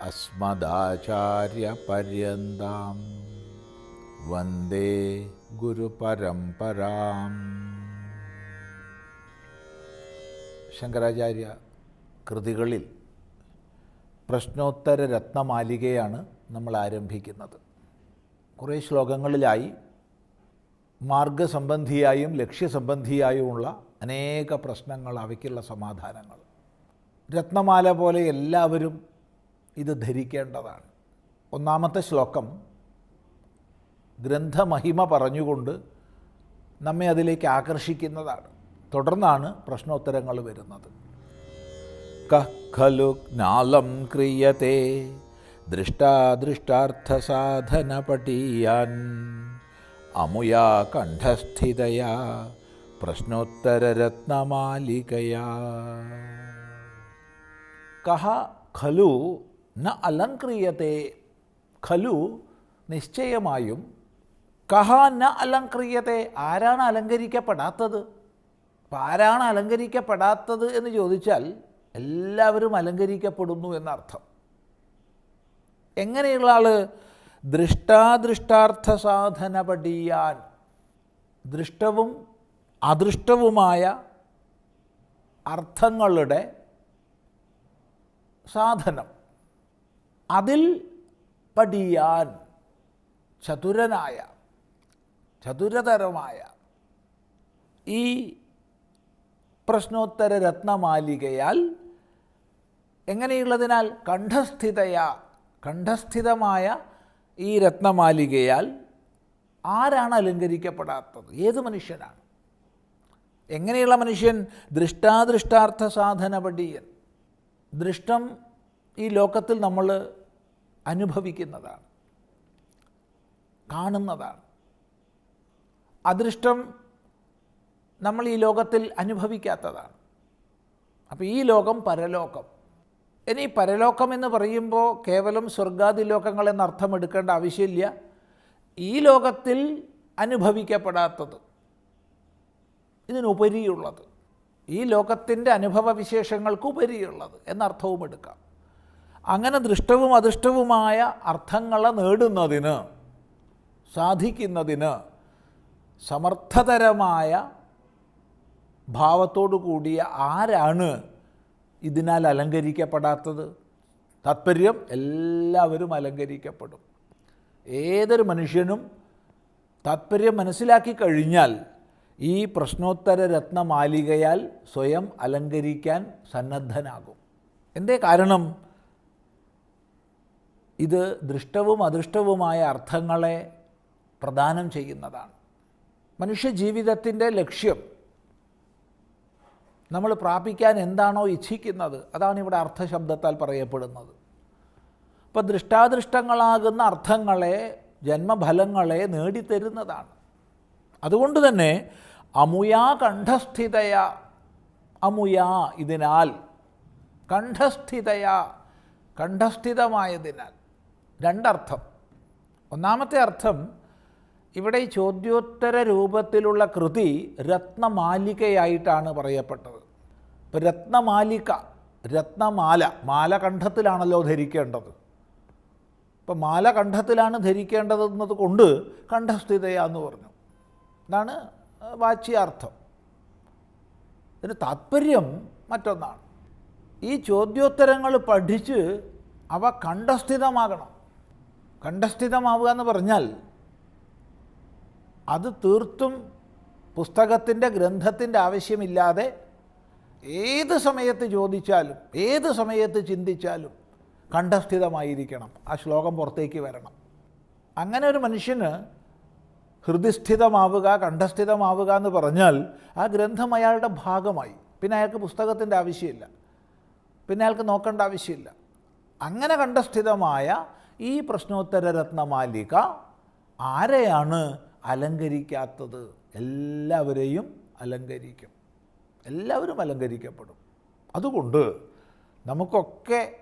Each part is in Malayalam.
അസ്മദാചാര്യപര്യന്താം. വന്ദേ ഗുരുപരമ്പരാം. ശങ്കരാചാര്യ കൃതികളിൽ പ്രശ്നോത്തര രത്നമാലികയാണ് നമ്മൾ ആരംഭിക്കുന്നത്. കുറേ ശ്ലോകങ്ങളിലായി മാർഗസംബന്ധിയായും ലക്ഷ്യസംബന്ധിയായുമുള്ള അനേക പ്രശ്നങ്ങൾ അവയ്ക്കുള്ള സമാധാനങ്ങൾ. രത്നമാല പോലെ എല്ലാവരും ഇത് ധരിക്കേണ്ടതാണ്. ഒന്നാമത്തെ ശ്ലോകം ഗ്രന്ഥമഹിമ പറഞ്ഞുകൊണ്ട് നമ്മെ അതിലേക്ക് ആകർഷിക്കുന്നതാണ്. തുടർന്നാണ് പ്രശ്നോത്തരങ്ങൾ വരുന്നത്. ഖലു ജ്ഞാലം ക്രിയത്തെ ദൃഷ്ടാദൃഷ്ടാർത്ഥസാധനപടീയാൻ അമുയാ കണ്ഠസ്ഥിതയാ പ്രശ്നോത്തരരത്നമാലികയാ. കഹ ഖലു ന അലങ്ക്രിയത്തെ ഖലു നിശ്ചയമായും കഹ ന അലങ്ക്രിയത്തെ ആരാണ് അലങ്കരിക്കപ്പെടാത്തത്? അപ്പം ആരാണ് അലങ്കരിക്കപ്പെടാത്തത് എന്ന് ചോദിച്ചാൽ എല്ലാവരും അലങ്കരിക്കപ്പെടുന്നു എന്നർത്ഥം. എങ്ങനെയുള്ള ആൾ ദൃഷ്ടാദൃഷ്ടാർത്ഥ സാധന പഠിയാൻ ദൃഷ്ടവും അദൃഷ്ടവുമായ അർത്ഥങ്ങളുടെ സാധനം. അതിൽ പഠിയാൻ ചതുരനായ ചതുരതരമായ ഈ പ്രശ്നോത്തര രത്നമാലികയാൽ എങ്ങനെയുള്ളതിനാൽ കണ്ഠസ്ഥിതയ കണ്ഠസ്ഥിതമായ ഈ രത്നമാലികയാൽ ആരാണ് അലങ്കരിക്കപ്പെടാത്തത്? ഏത് മനുഷ്യനാണ്? എങ്ങനെയുള്ള മനുഷ്യൻ? ദൃഷ്ടാദൃഷ്ടാർത്ഥ സാധനപടിയൻ. ദൃഷ്ടം ഈ ലോകത്തിൽ നമ്മൾ അനുഭവിക്കുന്നതാണ് കാണുന്നതാണ്. അദൃഷ്ടം നമ്മൾ ഈ ലോകത്തിൽ അനുഭവിക്കാത്തതാണ്. അപ്പോൾ ഈ ലോകം പരലോകം. ഇനി പരലോകം എന്ന് പറയുമ്പോൾ കേവലം സ്വർഗാദി ലോകങ്ങൾ എന്ന അർത്ഥം എടുക്കേണ്ട ആവശ്യമില്ല. ഈ ലോകത്തിൽ അനുഭവിക്കപ്പെടാത്തത് ഇതിനുപരിയുള്ളത് ഈ ലോകത്തിന്റെ അനുഭവ വിശേഷങ്ങൾക്ക് ഉപരിയുള്ളത് എന്നർത്ഥവും എടുക്കാം. അങ്ങനെ ദൃഷ്ടവും അദൃഷ്ടവുമായ അർത്ഥങ്ങളെ നേടുന്നതിന് സാധിക്കുന്നതിന് സമർത്ഥതരമായ ഭാവത്തോടു കൂടിയ ആരാണ് ഇതിനാൽ അലങ്കരിക്കപ്പെടാത്തത്? താത്പര്യം എല്ലാവരും അലങ്കരിക്കപ്പെടും. ഏതൊരു മനുഷ്യനും താത്പര്യം മനസ്സിലാക്കി കഴിഞ്ഞാൽ ഈ പ്രശ്നോത്തര രത്നമാലികയാൽ സ്വയം അലങ്കരിക്കാൻ സന്നദ്ധനാകും. എന്തേ കാരണം? ഇത് ദൃഷ്ടവും അദൃഷ്ടവുമായ അർത്ഥങ്ങളെ പ്രദാനം ചെയ്യുന്നതാണ്. മനുഷ്യ ജീവിതത്തിന്റെ ലക്ഷ്യം നമ്മൾ പ്രാപിക്കാൻ എന്താണോ ഇച്ഛിക്കുന്നത് അതാണ് ഇവിടെ അർത്ഥശബ്ദത്താൽ പറയപ്പെടുന്നത്. അപ്പോൾ ദൃഷ്ടാദൃഷ്ടങ്ങളാകുന്ന അർത്ഥങ്ങളെ ജന്മഫലങ്ങളെ നേടിത്തരുന്നതാണ്. അതുകൊണ്ട് തന്നെ അമുയാ കണ്ഠസ്ഥിതയ അമുയാ ഇതിനാൽ കണ്ഠസ്ഥിതയ കണ്ഠസ്ഥിതമായതിനാൽ. രണ്ടർത്ഥം. ഒന്നാമത്തെ അർത്ഥം ഇവിടെ ചോദ്യോത്തര രൂപത്തിലുള്ള കൃതി രത്നമാലികയായിട്ടാണ് പറയപ്പെട്ടത്. ഇപ്പം രത്നമാലിക രത്നമാല മാല കണ്ഠത്തിലാണല്ലോ ധരിക്കേണ്ടത്. ഇപ്പം മാല കണ്ഠത്തിലാണ് ധരിക്കേണ്ടതെന്നത് കൊണ്ട് കണ്ഠസ്ഥിതയാന്ന് പറഞ്ഞു. ഇതാണ് വാച്യാർത്ഥം. ഇതിന് താത്പര്യം മറ്റൊന്നാണ്. ഈ ചോദ്യോത്തരങ്ങൾ പഠിച്ച് അവ കണ്ഠസ്ഥിതമാകണം. കണ്ഠസ്ഥിതമാവുക എന്ന് പറഞ്ഞാൽ അത് തീർത്തും പുസ്തകത്തിന്റെ ഗ്രന്ഥത്തിന്റെ ആവശ്യമില്ലാതെ ഏത് സമയത്ത് ചോദിച്ചാലും ഏത് സമയത്ത് ചിന്തിച്ചാലും കണ്ഠസ്ഥിതമായിരിക്കണം. ആ ശ്ലോകം പുറത്തേക്ക് വരണം. അങ്ങനെ ഒരു മനുഷ്യന് ഹൃദയസ്ഥിതമാവുക കണ്ഠസ്ഥിതമാവുക എന്ന് പറഞ്ഞാൽ ആ ഗ്രന്ഥം അയാളുടെ ഭാഗമായി. പിന്നെ അയാൾക്ക് പുസ്തകത്തിന്റെ ആവശ്യമില്ല. പിന്നെ അയാൾക്ക് നോക്കേണ്ട ആവശ്യമില്ല. അങ്ങനെ കണ്ടസ്ഥിതമായ ഈ പ്രശ്നോത്തര രത്നമാലിക ആരെയാണ് അലങ്കരിക്കാത്തത്? എല്ലാവരെയും അലങ്കരിക്കും. എല്ലാവരും അലങ്കരിക്കപ്പെടും. അതുകൊണ്ട് നമുക്കൊക്കെ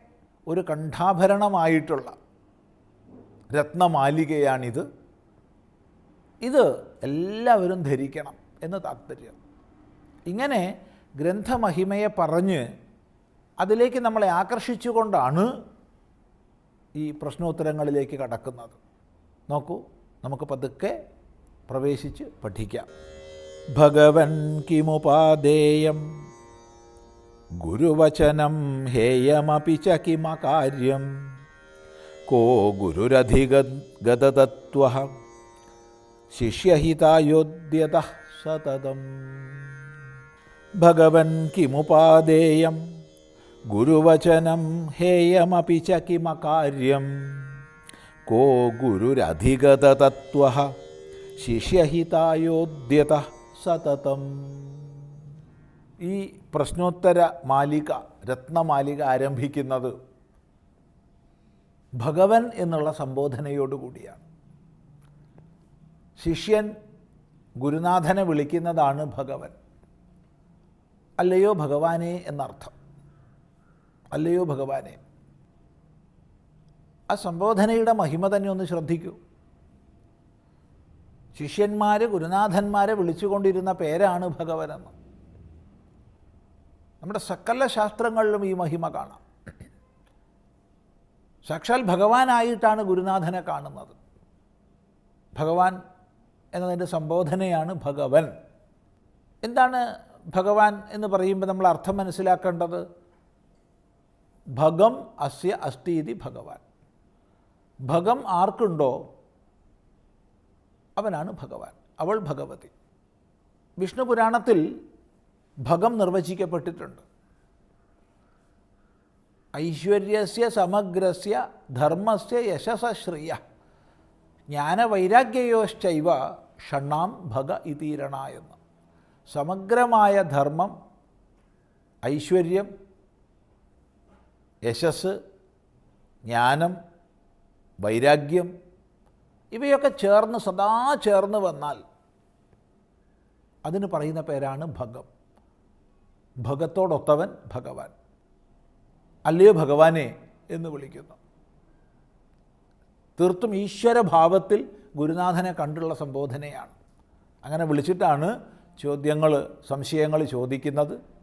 ഒരു കണ്ഠാഭരണമായിട്ടുള്ള രത്നമാലികയാണിത് ഇത് എല്ലാവരും ധരിക്കണം എന്ന് താല്പര്യം ഇങ്ങനെ ഗ്രന്ഥമഹിമയെ പറഞ്ഞ് അതിലേക്ക് നമ്മളെ ആകർഷിച്ചുകൊണ്ടാണ് ഈ പ്രശ്നോത്തരങ്ങളിലേക്ക് കടക്കുന്നത്. നോക്കൂ നമുക്ക് പതുക്കെ പ്രവേശിച്ച് പഠിക്കാം. ഭഗവൻ കിമുപാദേയം ഗുരുവചനം ഹേയമപി ച കിമകാര്യം കോ ഗുരുരധിഗതത്വ ശിഷ്യഹിതായോദ്യത സതതം. ഭഗവൻ കിമുപാദേയം ഗുരുവചനം ഹേയമപി ച കിമകാര്യം കോ ഗുരുരധിഗതതത്വ ശിഷ്യഹിതായോദ്യത സതതം. ഈ പ്രശ്നോത്തര മാലിക രത്നമാലിക ആരംഭിക്കുന്നത് ഭഗവൻ എന്നുള്ള സംബോധനയോടുകൂടിയാണ്. ശിഷ്യൻ ഗുരുനാഥനെ വിളിക്കുന്നതാണ് ഭഗവൻ. അല്ലയോ ഭഗവാനെ എന്നർത്ഥം. അല്ലയോ ഭഗവാനെ? ആ സംബോധനയുടെ മഹിമ തന്നെ ഒന്ന് ശ്രദ്ധിക്കൂ. ശിഷ്യന്മാർ ഗുരുനാഥന്മാരെ വിളിച്ചുകൊണ്ടിരുന്ന പേരാണ് ഭഗവനെന്ന്. നമ്മുടെ സകല ശാസ്ത്രങ്ങളിലും ഈ മഹിമ കാണാം. സാക്ഷാൽ ഭഗവാനായിട്ടാണ് ഗുരുനാഥനെ കാണുന്നത്. ഭഗവാൻ എന്നതിന്റെ സംബോധനയാണ് ഭഗവൻ. എന്താണ് ഭഗവാൻ എന്ന് പറയുമ്പോൾ നമ്മൾ അർത്ഥം മനസ്സിലാക്കേണ്ടത്? ഭഗം അസ്യ അസ്ഥീതി ഭഗവാൻ. ഭഗം ആർക്കുണ്ടോ? അവനാണ് ഭഗവാൻ. അവൾ ഭഗവതി. വിഷ്ണു പുരാണത്തിൽ ഭഗം നിർവചിക്കപ്പെട്ടിട്ടുണ്ട്. ഐശ്വര്യസ്യ സമഗ്രസ്യ ധർമ്മസ്യ യശസശ്രിയ. ജ്ഞാനവൈരാഗ്യയോശ്ചൈവ ഷണ്ണാം ഭഗ ഇതീരണ എന്ന്. സമഗ്രമായ ധർമ്മം ഐശ്വര്യം യശസ് ജ്ഞാനം വൈരാഗ്യം ഇവയൊക്കെ ചേർന്ന് സദാ ചേർന്ന് വന്നാൽ അതിന് പറയുന്ന പേരാണ് ഭഗം. ഭഗത്തോടൊത്തവൻ ഭഗവാൻ. അല്ലയോ ഭഗവാനെ എന്ന് വിളിക്കുന്നു. തീർത്തും ഈശ്വരഭാവത്തിൽ ഗുരുനാഥനെ കണ്ടുള്ള സംബോധനയാണ്. അങ്ങനെ വിളിച്ചിട്ടാണ് ചോദ്യങ്ങൾ സംശയങ്ങൾ ചോദിക്കുന്നത്.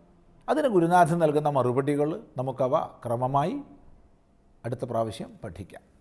അതിന് ഗുരുനാഥൻ നൽകുന്ന മറുപടികൾ നമുക്കവ ക്രമമായി അടുത്ത പ്രാവശ്യം പഠിക്കാം.